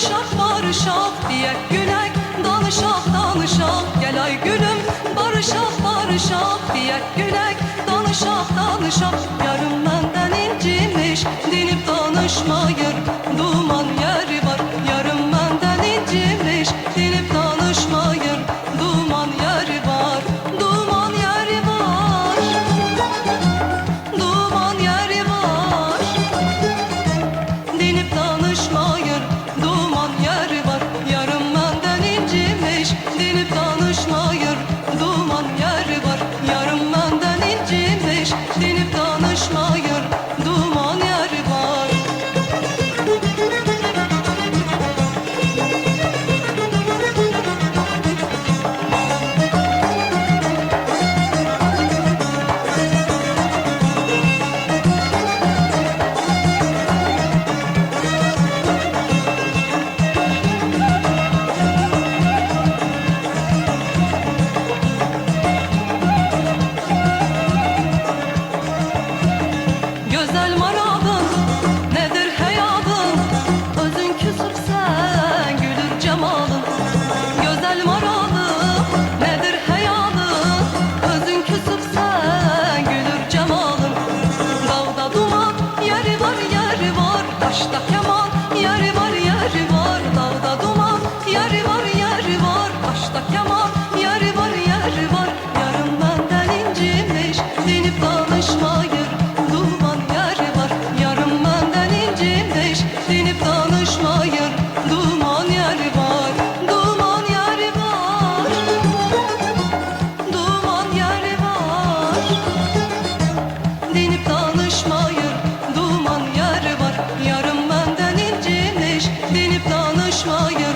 barışak barışak diye gülek danışak danışak gel ay gülüm barışak barışak diye gülek danışak danışak yarım benden incimiş dinip danışmayır. Dur что я konuşmayı